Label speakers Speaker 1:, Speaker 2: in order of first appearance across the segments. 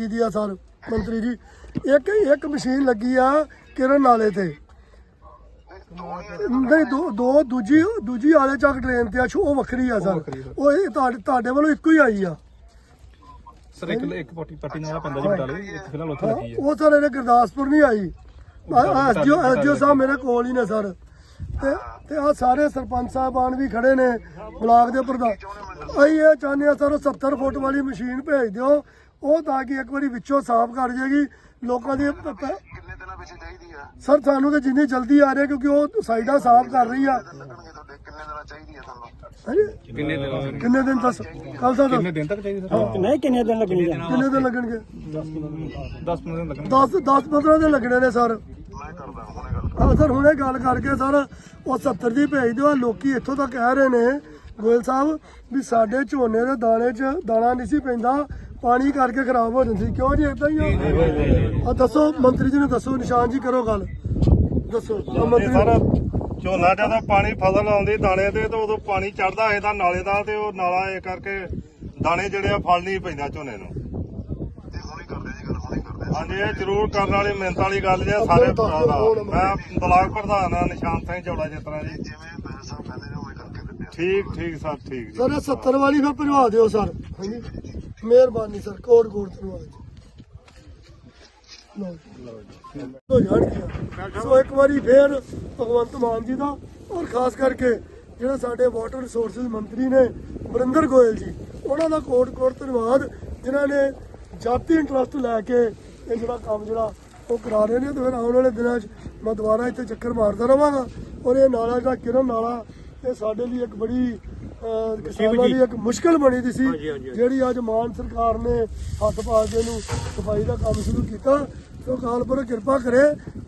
Speaker 1: ਲੱਗੀ ਦੀ ਆ ਸਰ? ਮੰਤਰੀ ਜੀ ਇੱਕ ਇੱਕ ਮਸ਼ੀਨ ਲੱਗੀ ਆ ਕਿਰਨ ਨਾਲੇ ਤੇ। ਨਹੀਂ ਦੋ ਦੋ ਦੂਜੀ ਦੂਜੀ ਆਲੇ ਚੱਕ ਟ੍ਰੇਨ ਤੇ ਆ ਛੋ- ਉਹ ਵੱਖਰੀ ਆ ਸਰ। ਉਹ ਇਹ ਤੁਹਾਡੇ ਤੁਹਾਡੇ ਵੱਲੋਂ ਇੱਕੋ ਹੀ ਆਈ ਆ।
Speaker 2: ਸਰ ਇੱਕ ਇੱਕ ਪੱਟੀ ਪੱਟੀ ਨਾਲ ਪੈਂਦਾ ਜੀ ਬਟਾਲੇ ਇੱਥੇ ਫਿਲਹਾਲ ਉੱਥੇ ਲੱਗੀ ਹੈ
Speaker 1: ਉਹ ਸਰ ਇਹਨੇ ਗੁਰਦਾਸਪੁਰ ਨਹੀਂ ਆਈ। ਐਸਜੀਓ ਐਸਜੀਓ ਸਾਹਿਬ ਮੇਰੇ ਕੋਲ ਹੀ ਨੇ ਸਰ। ਤੇ ਤੇ ਆ ਸਾਰੇ ਸਰਪੰਚ ਸਾਹਿਬਾਨ ਵੀ ਖੜੇ ਨੇ ਬਲਾਕ ਦੇ ਪ੍ਰਧਾਨ। ਅਸੀਂ ਇਹ ਚਾਹੁੰਦੇ ਆ ਸਰ ਉਹ 70 ਫੁੱਟ ਵਾਲੀ ਮਸ਼ੀਨ ਭੇਜ ਦਿਓ। ਉਹ ਤਾਂ ਕਿ ਇੱਕ ਵਾਰੀ ਵਿੱਚੋਂ ਸਾਫ਼ ਕਰ ਜੇਗੀ ਲੋਕਾਂ ਦੀ
Speaker 3: ਕਿੰਨੇ ਦਿਨਾਂ ਵਿੱਚ ਚਾਹੀਦੀ ਆ?
Speaker 1: ਸਰ ਸਾਨੂੰ ਤਾਂ ਜਿੰਨੀ ਜਲਦੀ ਆ ਰਿਹਾ ਕਿਉਂਕਿ ਉਹ ਸਾਈਡਾਂ ਸਾਫ਼ ਕਰ ਰਹੀ ਆ।
Speaker 3: ਕਿੰਨੇ ਦਿਨਾਂ ਚਾਹੀਦੀ ਆ ਤੁਹਾਨੂੰ?
Speaker 1: ਹਾਂਜੀ
Speaker 2: ਕਿੰਨੇ ਦਿਨ?
Speaker 1: ਕਿੰਨੇ ਦਿਨ ਦੱਸ ਕੱਲ ਦਾ
Speaker 2: ਕਿੰਨੇ ਦਿਨ ਤੱਕ ਚਾਹੀਦੀ ਸਰ?
Speaker 4: ਨਹੀਂ ਕਿੰਨੇ ਦਿਨ ਲੱਗਣਗੇ?
Speaker 1: ਕਿੰਨੇ ਦਿਨ ਲੱਗਣਗੇ?
Speaker 2: 10 15 ਦਿਨ ਲੱਗਣਗੇ।
Speaker 1: 10 10 15 ਦਿਨ ਲੱਗਣੇ ਨੇ ਸਰ।
Speaker 3: ਮੈਂ ਕਰਦਾ ਹੁਣੇ ਗੱਲ
Speaker 1: ਹਾਂ ਸਰ ਹੁਣੇ ਗੱਲ ਕਰਕੇ ਸਰ ਉਹ 70 ਦੀ ਭੇਜ ਦਿਓ ਲੋਕੀ ਇੱਥੋਂ ਤਾਂ ਕਹਿ ਰਹੇ ਨੇ ਗੋਇਲ ਸਾਹਿਬ ਵੀ ਸਾਡੇ ਝੋਨੇ ਦੇ ਦਾਣੇ 'ਚ ਦਾਣਾ ਨਹੀਂ ਸੀ ਪੈਂਦਾ ਪਾਣੀ ਕਰਕੇ ਖਰਾਬ ਹੋ ਜਾਂਦੀ। ਕਿਉਂ ਜੀ ਇਦਾਂ ਹੀ ਆ? ਦੱਸੋ ਮੰਤਰੀ ਜੀ ਨੂੰ ਦੱਸੋ ਨਿਸ਼ਾਨ ਜੀ ਕਰੋ ਗੱਲ। ਦੱਸੋ ਮੰਤਰੀ
Speaker 5: ਸਾਰਾ ਝੋਨਾ ਜਦੋਂ ਪਾਣੀ ਫਸਲ ਆਉਂਦੀ ਦਾਣੇ ਤੇ ਤੇ ਉਦੋਂ ਪਾਣੀ ਚੜਦਾ ਇਹਦਾ ਨਾਲੇ ਦਾ ਤੇ ਉਹ ਨਾਲਾ ਇਹ ਕਰਕੇ ਦਾਣੇ ਜਿਹੜੇ ਆ ਫਲ ਨਹੀਂ ਪੈਂਦਾ ਝੋਨੇ ਨੂੰ।
Speaker 3: ਤੇ ਹੁਣੇ ਕਰਦੇ ਜੀ ਗੱਲ ਹੁਣੇ ਕਰਦੇ
Speaker 5: ਹਾਂਜੀ ਇਹ ਜ਼ਰੂਰ ਕਰਨ ਵਾਲੀ ਮਿਹਨਤ ਵਾਲੀ ਗੱਲ ਜੇ ਸਾਰੇ ਭਰਾ ਦਾ। ਮੈਂ ਬਲਾਕ ਪ੍ਰਧਾਨ ਆ ਨਿਸ਼ਾਨ ਸਿੰਘ ਚੌੜਾ ਜਿਸ ਤਰ੍ਹਾਂ ਜੀ।
Speaker 3: ਜਿਵੇਂ ਬੈਂਸ ਸਾਹਿਬ ਕਹਿੰਦੇ ਨੇ ਉਵੇਂ ਕਰਕੇ ਦਿੰਦੇ ਆ।
Speaker 5: ਠੀਕ ਠੀਕ ਸਰ ਠੀਕ ਜੀ।
Speaker 1: ਸਰ ਇਹ 70 ਵਾਲੀ ਫਿਰ ਭਜਵਾ ਦਿਓ ਸਰ। ਹਾਂਜੀ। ਮਿਹਰਬਾਨੀ ਸਰ, ਕੋਟ ਕੋਟ ਧੰਨਵਾਦ ਜੀ ਲਓ ਜੀ। ਹੋ ਜਾਣਗੀਆਂ। ਸੋ ਇੱਕ ਵਾਰੀ ਫੇਰ ਭਗਵੰਤ ਮਾਨ ਜੀ ਦਾ ਔਰ ਖਾਸ ਕਰਕੇ ਜਿਹੜਾ ਸਾਡੇ ਵਾਟਰ ਰਿਸੋਰਸਸ ਮੰਤਰੀ ਨੇ ਵਰਿੰਦਰ ਗੋਇਲ ਜੀ, ਉਹਨਾਂ ਦਾ ਕੋਟ ਕੋਟ ਧੰਨਵਾਦ, ਜਿਨ੍ਹਾਂ ਨੇ ਜਾਤੀ ਇੰਟਰਸਟ ਲੈ ਕੇ ਇਹ ਜਿਹੜਾ ਕੰਮ ਜਿਹੜਾ ਉਹ ਕਰਾ ਰਹੇ ਨੇ ਤੇ ਫਿਰ ਆਉਣ ਵਾਲੇ ਦਿਨਾਂ 'ਚ ਮੈਂ ਦੁਬਾਰਾ ਇੱਥੇ ਚੱਕਰ ਮਾਰਦਾ ਰਵਾਂਗਾ ਔਰ ਇਹ ਨਾਲਾ ਜਿਹੜਾ ਕਿਰਨ ਨਾਲਾ ਇਹ ਸਾਡੇ ਲਈ ਇੱਕ ਬੜੀ ਕਿਸਾਨਾਂ ਲਈ ਇੱਕ ਮੁਸ਼ਕਲ ਬਣੀ ਦੀ ਸੀ ਜਿਹੜੀ ਅੱਜ ਮਾਨ ਸਰਕਾਰ ਨੇ ਹੱਥ ਪਾ ਕੇ ਇਹਨੂੰ ਸਫ਼ਾਈ ਦਾ ਕੰਮ ਸ਼ੁਰੂ ਕੀਤਾ। ਸੋ ਕਾਲਪੁਰ ਕਿਰਪਾ ਕਰੇ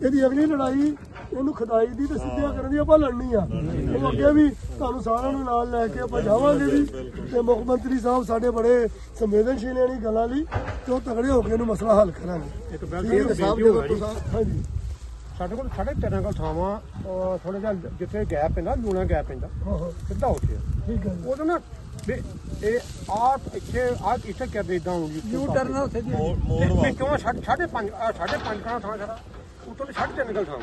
Speaker 1: ਇਹਦੀ ਅਗਲੀ ਲੜਾਈ ਇਹਨੂੰ ਖਦਾਈ ਦੀ ਤੇ ਸਿੱਧਿਆ ਕਰਨ ਦੀ ਆਪਾਂ ਲੜਨੀ ਆ। ਉਹ ਅੱਗੇ ਵੀ ਤੁਹਾਨੂੰ ਸਾਰਿਆਂ ਨੂੰ ਨਾਲ ਲੈ ਕੇ ਆਪਾਂ ਜਾਵਾਂਗੇ ਜੀ। ਤੇ ਮੁੱਖ ਮੰਤਰੀ ਸਾਹਿਬ ਸਾਡੇ ਬੜੇ ਸੰਵੇਦਨਸ਼ੀਲ ਨੇ ਗੱਲਾਂ ਲਈ ਤੇ ਉਹ ਤਗੜੇ ਹੋ ਕੇ ਇਹਨੂੰ ਮਸਲਾ ਹੱਲ ਕਰਾਂਗੇ।
Speaker 4: ਇੱਕ ਬੈਠ ਸਾਹਿਬ ਜਦੋਂ ਤੁਸੀਂ
Speaker 1: ਹਾਂਜੀ।
Speaker 4: ਸਾਡੇ ਕੋਲ ਸਾਢੇ ਤਿੰਨ ਕੋਲ ਥਾਵਾਂ ਥੋੜਾ ਜਿਹਾ ਜਿੱਥੇ ਗੈਪ ਪੈਂਦਾ ਲੂਣਾ ਗੈਪ ਪੈਂਦਾ
Speaker 1: ਹਾਂ ਹਾਂ।
Speaker 4: ਸਿੱਧਾ ਉੱਥੇ
Speaker 1: ਠੀਕ ਹੈ।
Speaker 4: ਉਦੋਂ ਨਾ ਵੀ ਇਹ ਆ ਇੱਥੇ ਆ ਇੱਥੇ ਕਰਦੇ ਇਦਾਂ ਹੋਊਗੀ ਯੂ ਟਰਨ ਉੱਥੇ ਜੀ ਕਿਉਂ ਸਾਢੇ ਸਾਢੇ ਪੰਜ ਆਹ ਸਾਢੇ ਪੰਜ ਕਣਾ ਥਾਂ ਸਾਡਾ ਉਤੋਂ ਦੀ ਸਾਢੇ ਤਿੰਨ ਕੋਲ ਥਾਂ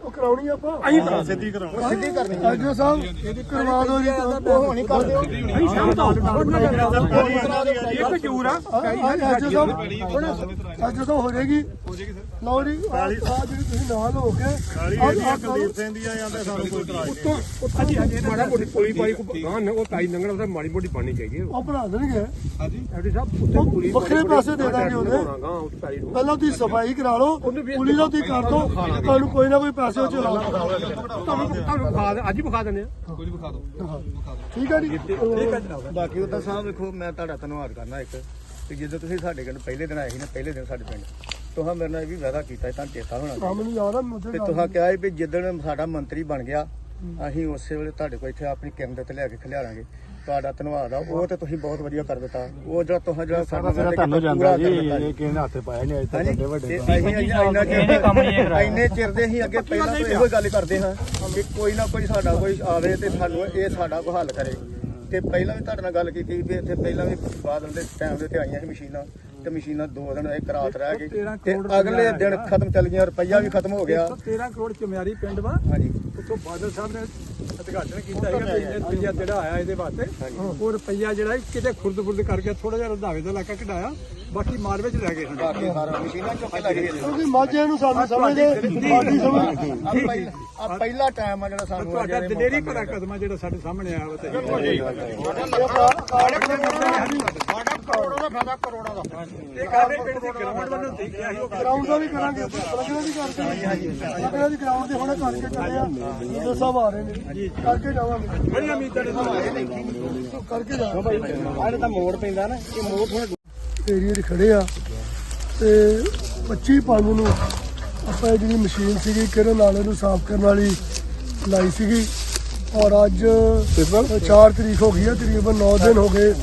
Speaker 1: ਉਹ ਕਰਾਉਣੀ ਆਪਾਂ?
Speaker 4: ਅਸੀਂ ਕਰਾ ਸਿੱਧੀ ਕਰਾਉਂ ਸਿੱਧੀ ਕਰਨੀ।
Speaker 1: ਐਜੋ ਸਾਹਿਬ ਕਰਵਾ ਦਿਓ ਜੀ।
Speaker 4: ਉਹ ਹੋਣੀ ਕਰ ਦਿਓ ਅਸੀਂ ਸ਼ਾਮ ਤੋਂ। ਇੱਕ ਜੂਰ। ਆ
Speaker 1: ਐਜੋ ਸਾਹਿਬ। ਐਜੋ ਸਾਹਿਬ ਹੋ ਜਾਏਗੀ ਹੋ ਜਾਏਗੀ ਸਰ। ਲਓ ਜੀ ਆ ਜਿਹੜੀ ਤੁਸੀਂ ਨਾਲ ਹੋ ਕੇ ਆਹ- ਆਹ
Speaker 5: ਕੁਲਦੀਪ ਸਿੰਘ ਦੀ ਆ ਜਾਂਦੇ ਸਾਨੂੰ ਕੋਈ ਇਤਰਾਜ਼ ਨਹੀਂ
Speaker 4: ਉੱਤੋਂ ਹਾਂਜੀ ਹਾਂਜੀ ਮਾੜਾ ਮੋਟੀ ਪੁਲੀ ਪਾਈ ਕੋ ਗਾਂ ਨਾ ਉਹ ਤਾਈ ਨੰਗਣਾ ਉਹਦਾ ਮਾੜੀ ਮੋਟੀ ਪਾਣੀ ਚਾਹੀਦੀ ਹੈ।
Speaker 1: ਉਹ ਬਣਾ ਦੇਣਗੇ।
Speaker 4: ਐਡੀ ਸਾਹਿਬ ਉੱਤੇ ਪੁਲੀ
Speaker 1: ਵੱਖਰੇ ਪੈਸੇ ਦੇ ਦਾਂਗੇ ਉਹਦੇ।
Speaker 4: ਗਾਂ ਉਸ ਤਾਈ ਨੂੰ।
Speaker 1: ਪਹਿਲਾਂ ਤੁਸੀਂ ਸਫ਼ਾਈ ਕਰਾ ਲਓ ਪੁਲੀ ਦਾ ਤੁਸੀਂ ਕਰ ਦਿਓ। ਤੁਹਾਨੂੰ ਕੋਈ ਨਾ ਕੋਈ ਪੈਸੇ ਉਹ ਚ ਦਿਓ।
Speaker 4: ਤੁਹਾਨੂੰ ਤੁਹਾਨੂੰ ਵਿਖਾ ਦੇ- ਅੱਜ ਹੀ ਵਿਖਾ ਦਿੰਦੇ ਆ
Speaker 1: ਠੀਕ ਹੈ ਜੀ।
Speaker 6: ਬਾਕੀ ਉਹਦਾ ਸਾਹਿਬ ਵੇਖੋ ਮੈਂ ਤੁਹਾਡਾ ਧੰਨਵਾਦ ਕਰਨਾ ਇੱਕ। ਕਿ ਜਦੋਂ ਤੁਸੀਂ ਸਾਡੇ ਕੋਲ ਪਹਿਲੇ ਦਿਨ ਆਏ ਸੀ ਨਾ ਪਹਿਲੇ ਦਿਨ ਸਾਡੇ ਪਿੰਡ ਤੁਹਾਂ ਮੇਰੇ ਨਾਲ ਇਹ ਵੀ ਵਾਅਦਾ ਕੀਤਾ ਸੀ, ਤੁਹਾਨੂੰ ਚੇਤਾ ਹੋਣਾ
Speaker 1: ਕੰਮ ਨਹੀਂ ਆ ਮੁੱਦੇ
Speaker 6: ਤੇ ਤੁਹਾਂ ਕਿਹਾ ਸੀ ਵੀ ਜਿੱਦਣ ਸਾਡਾ ਮੰਤਰੀ ਬਣ ਗਿਆ ਅਸੀਂ ਉਸੇ ਵੇਲੇ ਤੁਹਾਡੇ ਕੋਲ ਇੱਥੇ ਆਪਣੀ ਕਿੰਮਤ ਤੇ ਲੈ ਕੇ ਖਿਲਾਰਾਂਗੇ ਤੁਹਾਡਾ ਧੰਨਵਾਦ ਆ ਉਹ ਤੇ ਤੁਸੀਂ ਬਹੁਤ ਵਧੀਆ ਕਰ ਦਿੱਤਾ। ਉਹ ਜਿਹੜਾ ਤੁਹਾਂ ਜਿਹੜਾ ਸਾਡਾ ਤੁਹਾਨੂੰ ਜਾਂਦਾ ਜੀ ਇਹ
Speaker 4: ਕਿਹਨੇ ਹੱਥ ਪਾਇਆ ਨਹੀਂ ਅੱਜ
Speaker 6: ਹਾਂਜੀ ਤੇ ਅਸੀਂ ਇੰਨਾ ਚਿਰ ਇੰਨੇ ਚਿਰ ਦੇ ਅਸੀਂ ਅੱਗੇ ਪਹਿਲਾਂ ਤੋਂ ਇਹੋ ਗੱਲ ਕਰਦੇ ਹਾਂ ਕਿ ਕੋਈ ਨਾ ਕੋਈ ਸਾਡਾ ਕੋਈ ਆਵੇ ਤੇ ਸਾਨੂੰ ਇਹ ਸਾਡਾ ਕੋਈ ਹੱਲ ਕਰੇ। ਤੇ ਪਹਿਲਾਂ ਵੀ ਤੁਹਾਡੇ ਨਾਲ ਗੱਲ ਕੀਤੀ ਵੀ ਇੱਥੇ ਪਹਿਲਾਂ ਵੀ ਬਾਦਲ ਦੇ ਟਾਈਮ ਦੇ ਤੇ ਆਈਆਂ ਸੀ ਮਸ਼ੀਨਾਂ ਤੇ ਮਸ਼ੀਨਾਂ ਦੋ ਦਿਨ ਇੱਕ ਰਾਤ ਰਹਿ ਗਈ ਤੇ ਅਗਲੇ ਦਿਨ ਖਤਮ ਚੱਲ ਗਈਆਂ ਰੁਪਈਆ ਵੀ ਖਤਮ ਹੋ ਗਿਆ।
Speaker 4: 13 ਕਰੋੜ ਚਮਿਆਰੀ ਪਿੰਡ ਵਾ।
Speaker 6: ਹਾਂਜੀ।
Speaker 4: ਉਤੋਂ ਬਾਦਲ ਸਾਹਿਬ ਨੇ ਉਦਘਾਟਨ ਕੀਤਾ ਹੈਗਾ ਵੀ ਰੁਪਈਆ ਜਿਹੜਾ ਆਇਆ ਇਹਦੇ ਵਾਸਤੇ ਉਹ ਰੁਪਈਆ ਜਿਹੜਾ ਕਿਤੇ ਖੁਰਦ ਖੁਰਦ ਕਰਕੇ ਥੋੜਾ ਜਿਹਾ ਰੰਧਾਵੇ ਦਾ ਇਲਾਕਾ ਕਢਾਇਆ। ਬਾਕੀ ਮਾਲਵੇ ਚ ਰਹਿ ਗਏ ਸਾਡੇ।
Speaker 6: ਬਾਕੀ ਸਾਰਾ ਮਸ਼ੀਨਾਂ ਚੁੱਕ ਕੇ ਲੱਗ ਗਈਆਂ
Speaker 1: ਕਿਉਂਕਿ ਮਾਝੇ ਨੂੰ ਸਾਨੂੰ ਸਮਝਦੇ ਪਾਰਟੀ ਸਮਝ
Speaker 6: ਆ ਪਹਿਲਾ ਟਾਈਮ ਆ ਜਿਹੜਾ ਸਾਨੂੰ
Speaker 4: ਤੁਹਾਡਾ ਦਲੇਰੀ ਭਰਾ ਕਦਮ ਆ ਜਿਹੜਾ ਸਾਡੇ ਸਾਹਮਣੇ ਆਇਆ ਤੇ। ਇਹ ਕਾਰੇ ਪਿੰਡ ਦੀ ਗਰਾਊਂਡ ਵੱਲੋਂ ਦੇਖਿਆ ਸੀ ਉਹ
Speaker 1: ਗਰਾਊਂਡ ਦਾ ਵੀ ਕਰਾਂਗੇ ਪ੍ਰਗਣਾ ਵੀ ਕਰਦੇ ਪ੍ਰਗਣਾ ਦੀ ਗਰਾਊਂਡ ਦੇ ਹੁਣੇ ਕਰਕੇ ਚੱਲੇ ਆ। ਲੀਡਰ ਸਾਹਿਬ ਆ ਰਹੇ ਨੇ। ਕਰਕੇ ਜਾਵਾਂਗੇ।
Speaker 4: ਬੜੀਆਂ ਉਮੀਦਾਂ ਨੇ। ਸਾਨੂੰ
Speaker 1: ਕਰਕੇ ਜਾਵਾਂਗੇ
Speaker 6: ਆਹ ਤਾਂ ਮੋੜ ਪੈਂਦਾ ਨਾ ਇਹ ਮੋੜ ਥੋੜਾ
Speaker 1: ਏਰੀਏ 'ਚ ਖੜੇ ਆ ਤੇ 25 ਪੰਜ ਨੂੰ ਆਪਾਂ ਇਹ ਜਿਹੜੀ ਮਸ਼ੀਨ ਸੀਗੀ ਕਿਰਨ ਨਾਲੇ ਨੂੰ ਸਾਫ਼ ਕਰਨ ਵਾਲੀ ਲਾਈ ਸੀਗੀ ਔਰ ਅੱਜ 4 ਤਰੀਕ ਹੋ ਗਈ ਆ ਤਕਰੀਬਨ 9 ਦਿਨ ਹੋ ਗਏ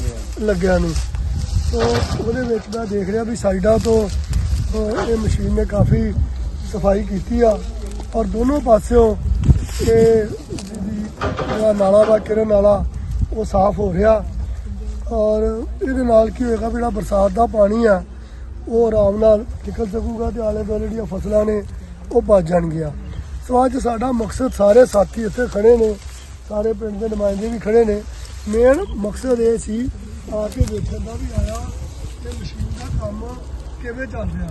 Speaker 1: ਲੱਗਿਆ ਨੂੰ। ਸੋ ਉਹਦੇ ਵਿੱਚ ਮੈਂ ਦੇਖ ਰਿਹਾ ਵੀ ਸਾਈਡਾਂ ਤੋਂ ਇਹ ਮਸ਼ੀਨ ਨੇ ਕਾਫੀ ਸਫ਼ਾਈ ਕੀਤੀ ਆ। ਔਰ ਦੋਨੋਂ ਪਾਸਿਓਂ ਇਹ ਜਿਹੜੀ ਨਾਲਾ ਵਾ ਕਿਰਨ ਨਾਲਾ ਉਹ ਸਾਫ਼ ਹੋ ਰਿਹਾ। ਔਰ ਇਹਦੇ ਨਾਲ ਕੀ ਹੋਏਗਾ ਜਿਹੜਾ ਬਰਸਾਤ ਦਾ ਪਾਣੀ ਆ ਉਹ ਆਰਾਮ ਨਾਲ ਨਿਕਲ ਸਕੂਗਾ ਤੇ ਆਲੇ ਦੁਆਲੇ ਜਿਹੜੀਆਂ ਫਸਲਾਂ ਨੇ ਉਹ ਬਚ ਜਾਣਗੀਆਂ। ਸੋ ਅੱਜ ਸਾਡਾ ਮਕਸਦ ਸਾਰੇ ਸਾਥੀ ਇੱਥੇ ਖੜੇ ਨੇ ਸਾਰੇ ਪਿੰਡ ਦੇ ਨੁਮਾਇੰਦੇ ਵੀ ਖੜੇ ਨੇ। ਮੇਨ ਮਕਸਦ ਇਹ ਸੀ ਆ ਕੇ ਦੇਖਣ ਦਾ ਵੀ ਆਇਆ ਕਿ ਮਸ਼ੀਨ ਦਾ ਕੰਮ ਕਿਵੇਂ ਚੱਲ ਰਿਹਾ।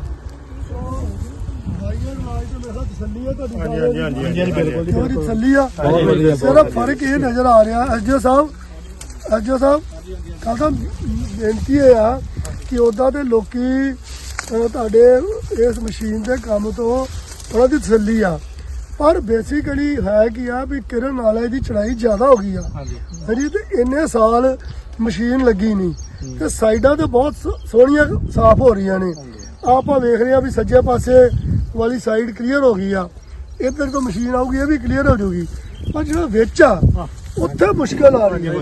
Speaker 1: ਸੋ ਭਾਈਆਂ ਰਾਜ ਤੇ ਮੇਰਾ ਤਸੱਲੀ ਹੈ ਤੁਹਾਡੀ ਹਾਂਜੀ ਹਾਂਜੀ ਹਾਂਜੀ ਬਿਲਕੁਲ ਤੁਹਾਡੀ ਤਸੱਲੀ ਆ। ਸਿਰਫ ਫ਼ਰਕ ਇਹ ਨਜ਼ਰ ਆ ਰਿਹਾ ਐਸਡੀਓ ਸਾਹਿਬ ਐਸਡੀਓ ਸਾਹਿਬ ਕੱਲ ਤਾਂ ਬੇਨਤੀ ਇਹ ਆ ਕਿ ਉਦਾਂ ਤੇ ਲੋਕੀ ਤੁਹਾਡੇ ਇਸ ਮਸ਼ੀਨ ਦੇ ਕੰਮ ਤੋਂ ਉਹਨਾਂ ਦੀ ਤਸੱਲੀ ਆ। ਪਰ ਬੇਸਿਕਲੀ ਹੈ ਕੀ ਆ ਵੀ ਕਿਰਨ ਨਾਲੇ ਦੀ ਚੜਾਈ ਜ਼ਿਆਦਾ ਹੋ ਗਈ ਆ।
Speaker 2: ਹਾਂਜੀ।
Speaker 1: ਤੇ ਇੰਨੇ ਸਾਲ ਮਸ਼ੀਨ ਲੱਗੀ ਨਹੀਂ। ਤੇ ਸਾਈਡਾਂ ਤੇ ਬਹੁਤ ਸੋਹਣੀਆਂ ਸਾਫ਼ ਹੋ ਰਹੀਆਂ ਨੇ। ਆਪਾਂ ਵੇਖ ਰਹੇ ਆ ਵੀ ਸੱਜੇ ਪਾਸੇ ਵਾਲੀ ਸਾਈਡ ਕਲੀਅਰ ਹੋ ਗਈ ਆ। ਇੱਧਰ ਤੋਂ ਮਸ਼ੀਨ ਆਊਗੀ ਇਹ ਵੀ ਕਲੀਅਰ ਹੋ ਜਾਊਗੀ। ਪਰ ਜਿਹੜਾ ਵਿੱਚ ਆ ਉੱਥੇ ਮੁਸ਼ਕਲ ਆ ਰਹੀ ਹੈ।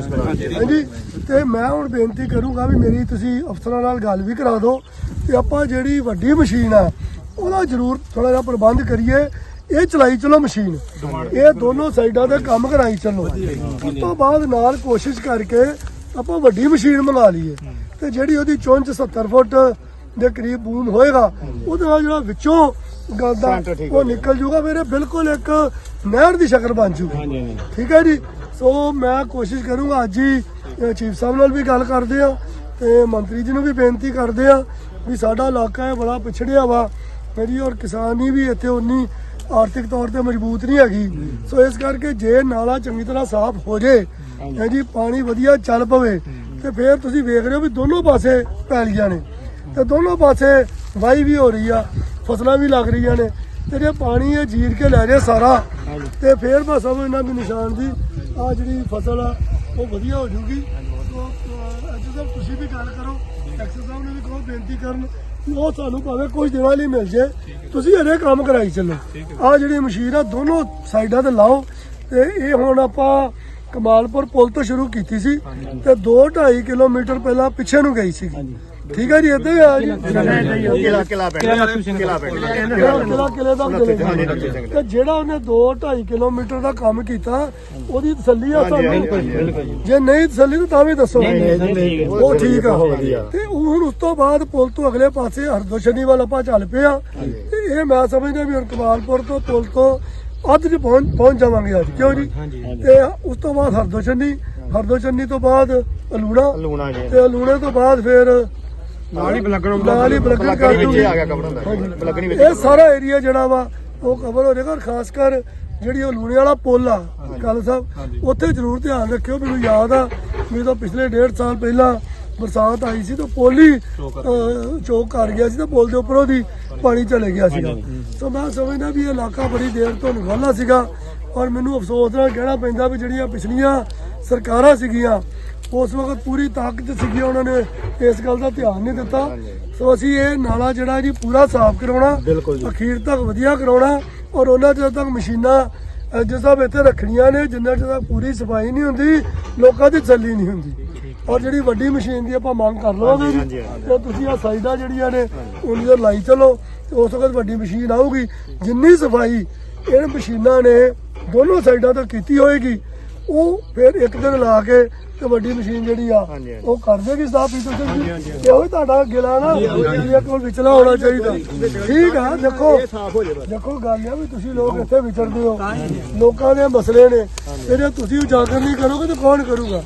Speaker 1: ਹਾਂਜੀ। ਤੇ ਮੈਂ ਹੁਣ ਬੇਨਤੀ ਕਰੂੰਗਾ ਵੀ ਮੇਰੀ ਤੁਸੀਂ ਅਫਸਰਾਂ ਨਾਲ ਗੱਲ ਵੀ ਕਰਾ ਦਿਓ ਤੇ ਆਪਾਂ ਜਿਹੜੀ ਵੱਡੀ ਮਸ਼ੀਨ ਆ ਉਹਦਾ ਜ਼ਰੂਰ ਥੋੜਾ ਜਿਹਾ ਪ੍ਰਬੰਧ ਕਰੀਏ। ਇਹ ਚਲਾਈ ਚਲੋ ਮਸ਼ੀਨ। ਇਹ ਦੋਨੋਂ ਸਾਈਡਾਂ ਤੇ ਕੰਮ ਕਰਾਈ ਚੱਲੋ। ਉਸ ਤੋਂ ਬਾਅਦ ਨਾਲ ਕੋਸ਼ਿਸ਼ ਕਰਕੇ ਆਪਾਂ ਵੱਡੀ ਮਸ਼ੀਨ ਮੰਗਾ ਲਈਏ। ਤੇ ਜਿਹੜੀ ਉਹਦੀ ਚੁੰਝ 70 ਫੁੱਟ ਦੇ ਕਰੀਬ ਬੂਮ ਹੋਏਗਾ ਉਹਦੇ ਨਾਲ ਜਿਹੜਾ ਵਿੱਚੋਂ ਗਲਦਾ ਉਹ ਨਿਕਲ ਜੂਗਾ ਮੇਰੇ ਬਿਲਕੁਲ ਇੱਕ ਨਹਿਰ ਦੀ ਸ਼ਕਲ ਬਣ ਜੂਗੀ। ਠੀਕ ਹੈ ਜੀ? ਸੋ ਮੈਂ ਕੋਸ਼ਿਸ਼ ਕਰੂੰਗਾ ਅੱਜ ਹੀ ਚੀਫ ਸਾਹਿਬ ਨਾਲ ਵੀ ਗੱਲ ਕਰਦੇ ਆ ਤੇ ਮੰਤਰੀ ਜੀ ਨੂੰ ਵੀ ਬੇਨਤੀ ਕਰਦੇ ਆ ਵੀ ਸਾਡਾ ਇਲਾਕਾ ਹੈ ਬੜਾ ਪਿਛੜਿਆ ਵਾ। ਮੇਰੀ ਔਰ ਕਿਸਾਨੀ ਵੀ ਇੱਥੇ ਉਨੀ ਆਰਥਿਕ ਤੌਰ ਤੇ ਮਜ਼ਬੂਤ ਨਹੀਂ ਹੈਗੀ। ਸੋ ਇਸ ਕਰਕੇ ਜੇ ਨਾਲਾ ਚੰਗੀ ਤਰ੍ਹਾਂ ਸਾਫ਼ ਹੋ ਜੇ ਹੈ ਜੀ ਪਾਣੀ ਵਧੀਆ ਚੱਲ ਪਵੇ, ਤੇ ਫਿਰ ਤੁਸੀਂ ਵੇਖ ਰਹੇ ਹੋ ਵੀ ਦੋਨੋਂ ਪਾਸੇ ਪੈਲੀਆਂ ਨੇ। ਤੇ ਦੋਨੋਂ ਪਾਸੇ ਵਾਈ ਵੀ ਹੋ ਰਹੀ ਆ, ਫਸਲਾਂ ਵੀ ਲੱਗ ਰਹੀਆਂ ਨੇ। ਤੇ ਜੇ ਪਾਣੀ ਇਹ ਜੀਰ ਕੇ ਲੈ ਰਿਹਾ ਸਾਰਾ, ਤੇ ਫਿਰ ਮੈਂ ਸਮਝਣਾ ਵੀ ਨਿਸ਼ਾਨ ਦੀ ਆ ਜਿਹੜੀ ਫਸਲ ਆ, ਉਹ ਵਧੀਆ ਹੋ ਜੂਗੀ ਅੱਜ ਸਾਹਿਬ ਤੁਸੀਂ ਵੀ ਗੱਲ ਕਰੋ। ਐਕਸਰ ਸਾਹਿਬ ਨੇ ਵੀ ਕਹੋ ਬੇਨਤੀ ਕਰਨ ਉਹ ਸਾਨੂੰ ਭਾਵੇਂ ਕੁਝ ਦਿਨਾਂ ਲਈ ਮਿਲ ਜੇ। ਤੁਸੀਂ ਇਹਦੇ ਕੰਮ ਕਰਾਈ ਚੱਲੋ। ਆ ਜਿਹੜੀ ਮਸ਼ੀਨ ਆ, ਦੋਨੋਂ ਸਾਈਡਾਂ ਤੇ ਲਾਓ। ਤੇ ਇਹ ਹੁਣ ਆਪਾਂ ਕਮਾਲਪੁਰ ਪੁਲ ਤੋਂ ਸ਼ੁਰੂ ਕੀਤੀ ਸੀ। ਤੇ 2.5 ਕਿਲੋਮੀਟਰ ਪਹਿਲਾਂ ਪਿੱਛੇ ਨੂੰ ਗਈ ਸੀ ਠੀਕ ਹੈ ਜੀ ਇੱਥੇ ਆ ਜੀ।
Speaker 6: ਕਿਲਾ ਕਿਲਾ ਕਿਲਾ ਪਿੰਡ
Speaker 1: ਕਿਲਾ ਕਿਲੇ ਦਾ। ਕਿਲੇ ਤੇ ਜਿਹੜਾ ਉਹਨੇ 2.5 ਕਿਲੋਮੀਟਰ ਦਾ ਕੰਮ ਕੀਤਾ ਉਹਦੀ ਤਸੱਲੀ ਆ ਸਾਨੂੰ ਜੇ। ਨਹੀਂ ਤਸੱਲੀ ਤਾਂ ਤਾਂ ਵੀ ਦੱਸੋ। ਉਹ ਠੀਕ ਆ। ਤੇ ਹੁਣ ਉਸ ਤੋਂ ਬਾਅਦ ਪੁਲ ਤੋਂ ਅਗਲੇ ਪਾਸੇ ਹਰਦੋਸ਼ਨੀ ਵੱਲ ਆਪਾਂ ਚੱਲ ਪਏ ਆ। ਤੇ ਇਹ ਮੈਂ ਸਮਝਦਾ ਵੀ ਹੁਣ ਕਮਾਲਪੁਰ ਤੋਂ ਪੁਲ ਤੋਂ ਅੱਧ ਚ ਪਹੁੰਚ ਪਹੁੰਚ ਜਾਵਾਂਗੇ ਅੱਜ। ਕਿਉਂ ਜੀ? ਤੇ ਉਸ ਤੋਂ ਬਾਅਦ ਹਰਦੋਸ਼ਨੀ ਹਰਦੋਸ਼ਨੀ ਤੋਂ ਬਾਅਦ ਅਲੂਣਾ। ਤੇ ਅਲੂਣੇ ਤੋਂ ਬਾਅਦ ਫਿਰ
Speaker 4: ਨਾਲ ਹੀ ਬਲਗਣ
Speaker 1: ਨਾਲ ਹੀ ਬਲਗਣ ਕਰ
Speaker 6: ਵਿੱਚ ਆ ਗਿਆ ਕਬਰ ਹੁੰਦਾ। ਪਲਗਣੀ ਵਿੱਚ
Speaker 1: ਇਹ ਸਾਰਾ ਏਰੀਆ ਜਿਹੜਾ ਵਾ ਉਹ ਕਵਰ ਹੋ ਜਾਏਗਾ ਔਰ ਖਾਸ ਕਰ ਜਿਹੜੀ ਉਹ ਲੂਣੇ ਵਾਲਾ ਪੁਲ ਆ ਕੱਲ ਸਾਹਿਬ ਉੱਥੇ ਜ਼ਰੂਰ ਧਿਆਨ ਰੱਖਿਓ ਮੈਨੂੰ ਯਾਦ ਆ ਵੀ ਤਾਂ ਪਿਛਲੇ ਡੇਢ ਸਾਲ ਪਹਿਲਾਂ ਬਰਸਾਤ ਆਈ ਸੀ ਤਾਂ ਪੁਲ ਹੀ ਚੋਕ ਕਰ ਗਿਆ ਸੀ ਤਾਂ ਪੁਲ ਦੇ ਉੱਪਰੋਂ ਦੀ ਪਾਣੀ ਚਲੇ ਗਿਆ ਸੀਗਾ। ਸੋ ਮੈਂ ਸਮਝਦਾ ਵੀ ਇਹ ਇਲਾਕਾ ਬੜੀ ਦੇਰ ਤੋਂ ਨਿਵਾਲਾ ਸੀਗਾ ਔਰ ਮੈਨੂੰ ਅਫਸੋਸ ਨਾਲ ਕਹਿਣਾ ਪੈਂਦਾ ਵੀ ਜਿਹੜੀਆਂ ਪਿਛਲੀਆਂ ਸਰਕਾਰਾਂ ਸੀਗੀਆਂ ਉਸ ਵਕਤ ਪੂਰੀ ਤਾਕਤ ਸੀਗੀ ਉਹਨਾਂ ਨੇ ਇਸ ਗੱਲ ਦਾ ਧਿਆਨ ਨਹੀਂ ਦਿੱਤਾ। ਸੋ ਅਸੀਂ ਇਹ ਨਾਲਾ ਜਿਹੜਾ ਜੀ ਪੂਰਾ ਸਾਫ਼ ਕਰਾਉਣਾ ਅਖੀਰ ਤੱਕ ਵਧੀਆ ਕਰਾਉਣਾ ਔਰ ਉਹਨਾਂ ਚਿਰ ਤੱਕ ਮਸ਼ੀਨਾਂ ਜਿਸ ਸਾਹਿਬ ਇੱਥੇ ਰੱਖਣੀਆਂ ਨੇ ਜਿੰਨਾ ਚਿਰ ਤੱਕ ਪੂਰੀ ਸਫ਼ਾਈ ਨਹੀਂ ਹੁੰਦੀ ਲੋਕਾਂ ਦੀ ਤਸੱਲੀ ਨਹੀਂ ਹੁੰਦੀ। ਔਰ ਜਿਹੜੀ ਵੱਡੀ ਮਸ਼ੀਨ ਦੀ ਆਪਾਂ ਮੰਗ ਕਰ ਲਵਾਂਗੇ ਤੇ ਤੁਸੀਂ ਆ ਸਾਈਡਾਂ ਜਿਹੜੀਆਂ ਨੇ ਉਹਨਾਂ ਲਾਈ ਚਲੋ ਤੇ ਉਸ ਵਕਤ ਵੱਡੀ ਮਸ਼ੀਨ ਆਊਗੀ। ਜਿੰਨੀ ਸਫ਼ਾਈ ਇਹ ਮਸ਼ੀਨਾਂ ਨੇ ਦੋਨੋਂ ਸਾਈਡਾਂ ਤੋਂ ਕੀਤੀ ਹੋਏਗੀ। ਉਹ ਫਿਰ ਇੱਕ ਦਿਨ ਲਾ ਕੇ ਤੇ ਵੱਡੀ ਮਸ਼ੀਨ ਜਿਹੜੀ ਆ ਉਹ ਕਰ ਦੇਗੀ ਸਾਫ਼ ਹੀ ਤੁਸੀਂ। ਇਹੋ ਹੀ ਤੁਹਾਡਾ ਗਿਲਾ ਨਾ ਇਹ ਕੋਲ ਵਿਚਲਾ ਹੋਣਾ ਚਾਹੀਦਾ। ਠੀਕ ਆ ਦੇਖੋ। ਦੇਖੋ ਗੱਲ ਆ ਵੀ ਤੁਸੀਂ ਲੋਕ ਇੱਥੇ ਵਿਚਰਦੇ ਹੋ। ਲੋਕਾਂ ਦੇ ਮਸਲੇ ਨੇ। ਤੇ ਜੇ ਤੁਸੀਂ ਉਜਾਗਰ ਨਹੀਂ ਕਰੋਗੇ ਤਾਂ ਕੌਣ ਕਰੂਗਾ?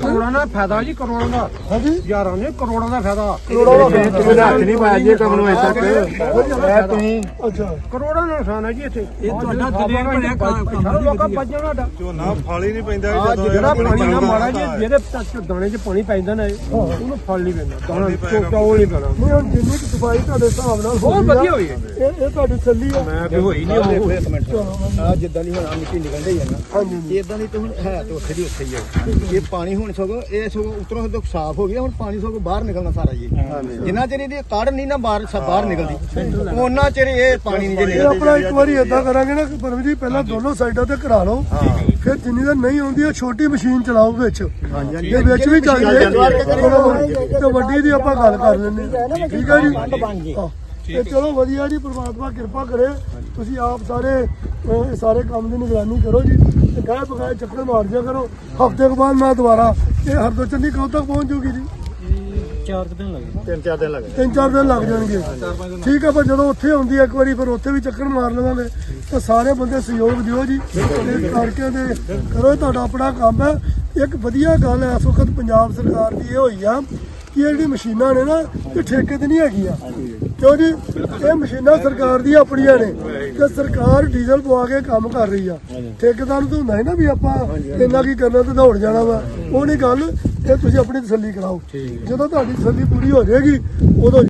Speaker 4: ਕਰੋੜਾਂ ਦਾ ਫਾਇਦਾ ਜੀ ਕਰੋੜਾਂ ਦਾ।
Speaker 1: ਹਾਂਜੀ।
Speaker 4: ਹਜ਼ਾਰਾਂ ਨੇ ਕਰੋੜਾਂ ਦਾ ਫਾਇਦਾ।
Speaker 1: ਕਰੋੜਾਂ ਦਾ
Speaker 6: ਤੁਸੀਂ ਹੱਥ ਨਹੀਂ ਪਾਇਆ ਜੀ ਕੰਮ ਨੂੰ ਐਸਾ ਇਹ ਤੁਸੀਂ
Speaker 1: ਅੱਛਾ।
Speaker 4: ਕਰੋੜਾਂ ਦਾ ਨੁਕਸਾਨ ਹੈ ਜੀ ਇੱਥੇ। ਇਹ ਤੁਹਾਡਾ ਦਲੇਰ ਬਣਿਆ ਕੰਮ ਲੋਕਾਂ ਭੱਜਣਾ ਤੁਹਾਡਾ
Speaker 5: ਝੋਨਾ ਫਲ ਹੀ ਨਹੀਂ ਪੈਂਦਾ ਜਦੋਂ
Speaker 4: ਜਿਹੜਾ ਪਾਣੀ ਨਾ ਮਾੜਾ ਜੀ ਜਿਹਦੇ ਤੱਕ ਦਾਣੇ 'ਚ ਪਾਣੀ ਪੈਂਦਾ ਨਾ ਉਹਨੂੰ ਫਲ ਨਹੀਂ ਪੈਂਦਾ। ਦਾਣਾ ਚੌਲ ਨਹੀਂ ਪੈਣਾ।
Speaker 1: ਨਹੀਂ ਹੁਣ ਜਿੰਨੀ ਕੁ ਸਫ਼ਾਈ ਤੁਹਾਡੇ ਹਿਸਾਬ ਨਾਲ
Speaker 4: ਬਹੁਤ
Speaker 1: ਹੋਈ
Speaker 4: ਵਧੀਆ ਹੋਈ ਹੈ।
Speaker 1: ਇਹ ਇਹ ਤੁਹਾਡੀ ਤਸੱਲੀ ਆ।
Speaker 4: ਮੈਂ ਹੋਈ ਨਹੀਂ ਉਹ।
Speaker 6: ਆ ਜਿੱਦਾਂ ਦੀ ਹੁਣ ਮਿੱਟੀ ਨਿਕਲਦੀ ਹੈ ਨਾ।
Speaker 1: ਹਾਂਜੀ।
Speaker 6: ਇਦਾਂ ਦੀ ਤਾਂ ਹੁਣ ਹੈ ਤੇ ਉੱਥੇ ਦੀ ਉੱਥੇ ਹੀ ਹੈ ਇਹ ਪਾਣੀ ਹੁਣ ਸਗੋਂ ਇਹ ਸਗੋਂ ਉਤਰੋਂ ਤੋਂ ਸਾਫ਼ ਹੋ ਗਿਆ ਹੁਣ ਪਾਣੀ ਸਗੋਂ ਬਾਹਰ ਨਿਕਲਣਾ ਸਾਰਾ ਜੀ। ਜਿੰਨਾ ਚਿਰ ਇਹਦੀ ਕਾੜ ਨਹੀਂ ਨਾ ਬਾਹਰ ਬਾਹਰ ਨਿਕਲਦੀ ਉਹਨਾਂ ਚਿਰ ਇਹ ਪਾਣੀ ਨਹੀਂ ਜੇ
Speaker 1: ਇਹ
Speaker 6: ਨਿਕਲਦਾ।
Speaker 1: ਆਪਣਾ ਇੱਕ ਵਾਰੀ ਏਦਾਂ ਕਰਾਂਗੇ ਨਾ ਕਿ ਪਰਮ ਜੀ ਪਹਿਲਾਂ ਦੋਨੋਂ ਸਾਈਡਾਂ ਤੇ ਕਰਾ ਲਓ। ਫਿਰ ਜਿੰਨੀ ਦੇਰ ਨਹੀਂ ਆਉਂਦੀ ਉਹ ਛੋਟੀ ਮਸ਼ੀਨ ਚਲਾਓ ਵਿੱਚ। ਜੇ ਵਿੱਚ ਵੀ ਚੱਲ ਜੇ ਤੇ ਵੱਡੀ ਦੀ ਆਪਾਂ ਗੱਲ ਕਰ ਲੈਂਦੇ ਠੀਕ ਹੈ ਜੀ। ਤੇ ਚਲੋ ਵਧੀਆ ਜੀ ਪ੍ਰਮਾਤਮਾ ਕਿਰਪਾ ਕਰੇ। ਤੁਸੀਂ ਆਪ ਸਾਰੇ ਇਹ ਸਾਰੇ ਕੰਮ ਦੀ ਨਿਗਰਾਨੀ ਕਰੋ ਜੀ ਤੇ ਗਾਹ ਬਗਾਏ ਚੱਕਰ ਮਾਰ ਜਿਆ ਕਰੋ। ਹਫ਼ਤੇ ਕੁ ਬਾਅਦ ਮੈਂ ਦੁਬਾਰਾ ਇਹ ਹਰਦੋ ਚੰਨੀ ਕਦੋਂ ਤੱਕ ਪਹੁੰਚ ਜੂਗੀ ਜੀ।
Speaker 6: ਤਿੰਨ ਚਾਰ ਦਿਨ ਲੱਗੇ
Speaker 1: ਤਿੰਨ ਚਾਰ ਦਿਨ ਲੱਗ ਜਾਣਗੇ। ਠੀਕ ਆ ਪਰ ਜਦੋਂ ਉੱਥੇ ਆਉਂਦੀ ਇੱਕ ਵਾਰੀ ਫਿਰ ਉੱਥੇ ਵੀ ਚੱਕਰ ਮਾਰ ਲਵਾਂਗੇ ਤਾਂ ਸਾਰੇ ਬੰਦੇ ਸਹਿਯੋਗ ਦਿਓ ਜੀ। ਤੇ ਕਰਕੇ ਤੇ ਕਰੋ ਇਹ ਤੁਹਾਡਾ ਆਪਣਾ ਕੰਮ ਹੈ। ਇੱਕ ਵਧੀਆ ਗੱਲ ਹੈ ਇਸ ਵਕਤ ਪੰਜਾਬ ਸਰਕਾਰ ਦੀ ਇਹ ਹੋਈ ਆ ਕਿ ਇਹ ਜਿਹੜੀ ਮਸ਼ੀਨਾਂ ਨੇ ਨਾ ਇਹ ਠੇਕੇ ਤੇ ਨਹੀਂ ਹੈਗੀਆਂ। ਕਿਉਂ ਜੀ ਇਹ ਮਸ਼ੀਨਾਂ ਸਰਕਾਰ ਦੀਆਂ ਆਪਣੀਆਂ ਨੇ ਤੇ ਸਰਕਾਰ ਡੀਜ਼ਲ ਪਵਾ ਕੇ ਕੰਮ ਕਰ ਰਹੀ ਆ। ਠੇਕੇਦਾਰ ਨੂੰ ਤਾਂ ਹੁੰਦਾ ਹੈ ਨਾ ਵੀ ਆਪਾਂ ਇੰਨਾ ਕੀ ਕਰਨਾ ਤੇ ਦੌੜ ਜਾਣਾ ਵਾ। ਉਹ ਨਹੀਂ ਗੱਲ ਇਹ ਤੁਸੀਂ ਆਪਣੀ ਤਸੱਲੀ ਕਰਾਓ। ਜਦੋਂ ਤੁਹਾਡੀ ਤਸੱਲੀ ਪੂਰੀ ਹੋ ਜਾਏਗੀ ਉਦੋਂ